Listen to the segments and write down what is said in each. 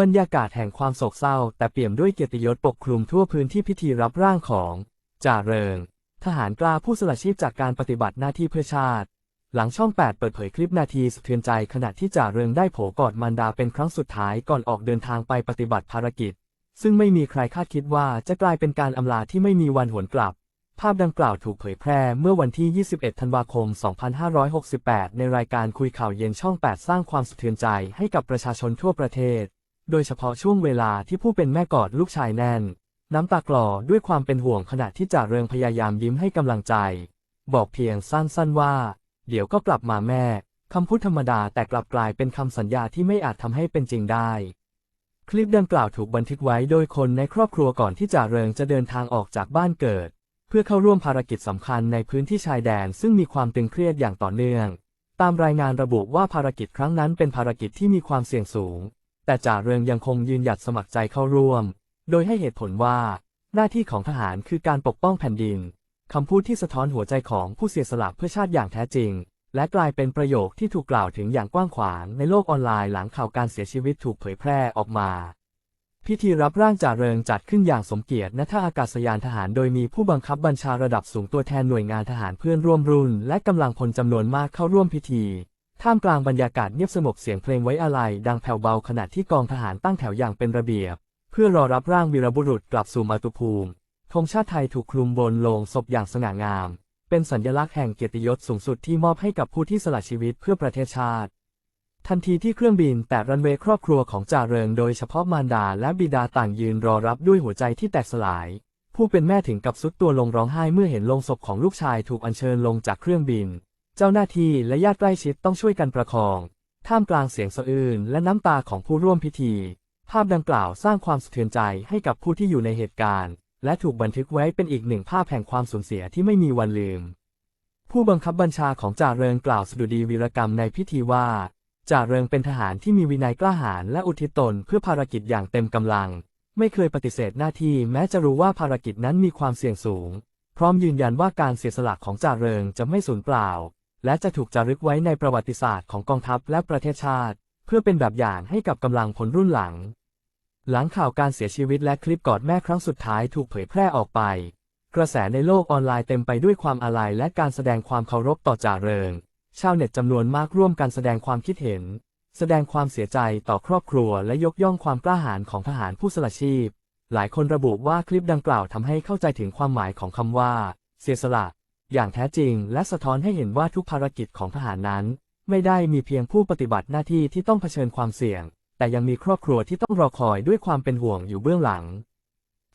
บรรยากาศแห่งความโศกเศร้า แต่เปี่ยมด้วยเกียรติยศปกคลุมทั่วพื้นที่พิธีรับร่างของจ่าเริง ทหารกล้าผู้สละชีพจากการปฏิบัติหน้าที่เพื่อชาติ หลังช่อง 8 เปิดเผยคลิปนาทีสะเทือนใจขณะที่จ่าเริงได้โผกอดมารดาเป็นครั้งสุดท้ายก่อนออกเดินทางไปปฏิบัติภารกิจ ซึ่งไม่มีใครคาดคิดว่าจะกลายเป็นการอำลาที่ไม่มีวันหวนกลับ ภาพดังกล่าวถูกเผยแพร่เมื่อวันที่ 21 ธันวาคม 2568 ในรายการคุยข่าวเย็นช่อง 8 สร้างความสะเทือนใจให้กับประชาชนทั่วประเทศ โดยเฉพาะช่วงเวลาที่ผู้เป็นแม่กอดลูกชายแน่น น้ำตากลอด้วยความเป็นห่วงขณะที่จ่าเริงพยายามยิ้มให้กำลังใจ บอกเพียงสั้นๆว่า เดี๋ยวก็กลับมาแม่คำพูดธรรมดาแต่กลับกลายเป็นคำสัญญาที่ไม่อาจทำให้เป็นจริงได้ คลิปดังกล่าวถูกบันทึกไว้โดยคนในครอบครัวก่อนที่จ่าเริงจะเดินทางออกจากบ้านเกิด เพื่อเข้าร่วมภารกิจสำคัญในพื้นที่ชายแดนซึ่งมีความตึงเครียดอย่างต่อเนื่อง ตามรายงานระบุว่าภารกิจครั้งนั้นเป็นภารกิจที่มีความเสี่ยงสูง แต่จ่าเริงยังคงยืนหยัดสมัครใจเข้าร่วม โดยให้เหตุผลว่า หน้าที่ของทหารคือการปกป้องแผ่นดิน คำพูดที่สะท้อนหัวใจของผู้เสียสละเพื่อชาติอย่างแท้จริง และกลายเป็นประโยคที่ถูกกล่าวถึงอย่างกว้างขวางในโลกออนไลน์หลังข่าวการเสียชีวิตถูกเผยแพร่ออกมา พิธีรับร่างจ่าเริงจัดขึ้นอย่างสมเกียรติณท่าอากาศยานทหารโดยมีผู้บังคับบัญชาระดับสูงตัวแทนหน่วยงานทหารเพื่อนร่วมรุ่น และกำลังพลจำนวนมากเข้าร่วมพิธี ท่ามกลางบรรยากาศเงียบสงบเสียงเพลงไว้อาลัยดังแผ่วเบาขณะที่กองทหารตั้งแถวอย่างเป็นระเบียบ เพื่อรอรับร่างวีรบุรุษกลับสู่มาตุภูมิธงชาติไทยถูกคลุมบนโลงศพอย่างสง่างาม เป็นสัญลักษณ์แห่งเกียรติยศสูงสุดที่มอบให้กับผู้ที่สละชีวิตเพื่อประเทศชาติ ทันทีที่เครื่องบินแตะรันเวย์ครอบครัวของจ่าเริงโดยเฉพาะมารดาและบิดาต่างยืนรอรับด้วยหัวใจที่แตกสลาย ผู้เป็นแม่ถึงกับสุดตัวลงร้องไห้เมื่อเห็นโลงศพของลูกชายถูกอัญเชิญลงจากเครื่องบิน เจ้าหน้าที่และญาติใกล้ชิดต้องช่วยกันประคอง ท่ามกลางเสียงสะอื้นและน้ำตาของผู้ร่วมพิธี ภาพดังกล่าวสร้างความสะเทือนใจให้กับผู้ที่อยู่ในเหตุการณ์ และถูกบันทึกไว้เป็นอีกหนึ่งภาพแห่งความสูญเสียที่ไม่มีวันลืม ผู้บังคับบัญชาของจ่าเริงกล่าวสดุดีวีรกรรมในพิธีว่าจ่าเริงเป็นทหารที่มีวินัยกล้าหาญและอุทิศตนเพื่อภารกิจอย่างเต็มกำลัง ไม่เคยปฏิเสธหน้าที่แม้จะรู้ว่าภารกิจนั้นมีความเสี่ยงสูง พร้อมยืนยันว่าการเสียสละของจ่าเริงจะไม่สูญเปล่า และจะถูกจารึกไว้ในประวัติศาสตร์ของกองทัพและประเทศชาติ เพื่อเป็นแบบอย่างให้กับกำลังพลรุ่นหลัง หลังข่าวการเสียชีวิตและคลิปกอดแม่ครั้งสุดท้ายถูกเผยแพร่ออกไป กระแสในโลกออนไลน์เต็มไปด้วยความอาลัยและการแสดงความเคารพต่อจ่าเริง ชาวเน็ตจำนวนมากร่วมกันแสดงความคิดเห็น แสดงความเสียใจต่อครอบครัวและยกย่องความกล้าหาญของทหารผู้สละชีพ หลายคนระบุว่าคลิปดังกล่าวทำให้เข้าใจถึงความหมายของคำว่า เสียสละ อย่างแท้จริง และสะท้อนให้เห็นว่าทุกภารกิจของทหารนั้น ไม่ได้มีเพียงผู้ปฏิบัติหน้าที่ที่ต้องเผชิญความเสี่ยง แต่ยังมีครอบครัวที่ต้องรอคอยด้วยความเป็นห่วงอยู่เบื้องหลัง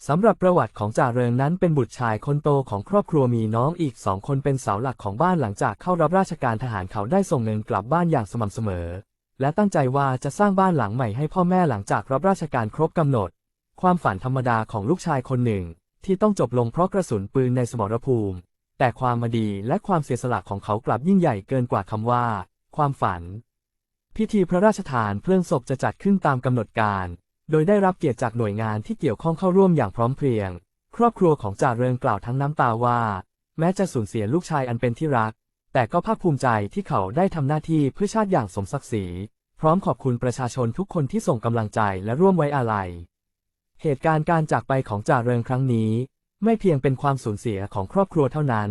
สำหรับประวัติของจ่าเริงนั้นเป็นบุตรชายคนโตของครอบครัวมีน้องอีกสองคนเป็นเสาหลักของบ้านหลังจากเข้ารับราชการทหารเขาได้ส่งเงินกลับบ้านอย่างสม่ำเสมอ และตั้งใจว่าจะสร้างบ้านหลังใหม่ให้พ่อแม่หลังจากรับราชการครบกำหนด ความฝันธรรมดาของลูกชายคนหนึ่ง ที่ต้องจบลงเพราะกระสุนปืนในสมรภูมิ แต่ความมาดีและความเสียสละของเขากลับยิ่งใหญ่เกินกว่าคำว่า ความฝัน พิธีพระราชทานเพลิงศพจะจัดขึ้นตามกำหนดการ โดยได้รับเกียรติจากหน่วยงานที่เกี่ยวข้องเข้าร่วมอย่างพร้อมเพรียง ครอบครัวของจ่าเริงกล่าวทั้งน้ำตาว่า แม้จะสูญเสียลูกชายอันเป็นที่รัก แต่ก็ภาคภูมิใจที่เขาได้ทำหน้าที่เพื่อชาติอย่างสมศักดิ์ศรีพร้อมขอบคุณประชาชนทุกคนที่ส่งกำลังใจและร่วมไว้อาลัย เหตุการณ์การจากไปของจ่าเริงครั้งนี้ ไม่เพียงเป็นความสูญเสียของครอบครัวเท่านั้น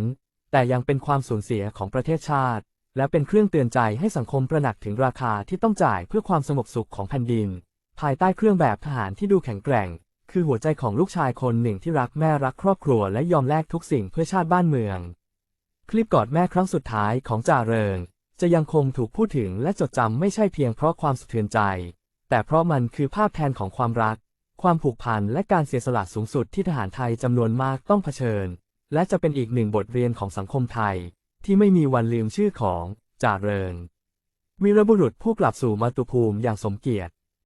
แต่ยังเป็นความสูญเสียของประเทศชาติ และเป็นเครื่องเตือนใจให้สังคมประหนักถึงราคาที่ต้องจ่ายเพื่อความสงบสุขของแผ่นดิน ภายใต้เครื่องแบบทหารที่ดูแข็งแกร่ง คือหัวใจของลูกชายคนหนึ่งที่รักแม่รักครอบครัวและยอมแลกทุกสิ่งเพื่อชาติบ้านเมือง คลิปกอดแม่ครั้งสุดท้ายของจ่าเริง จะยังคงถูกพูดถึงและจดจำไม่ใช่เพียงเพราะความสะเทือนใจ แต่เพราะมันคือภาพแทนของความรัก ความผูกพันและการเสียสละสูงสุดที่ทหารไทยจำนวนมากต้องเผชิญ และจะเป็นอีกหนึ่งบทเรียนของสังคมไทย ที่ไม่มีวันลืมชื่อของจ่าเริงวีรบุรุษผู้กลับสู่มาตุภูมิอย่างสมเกียรติ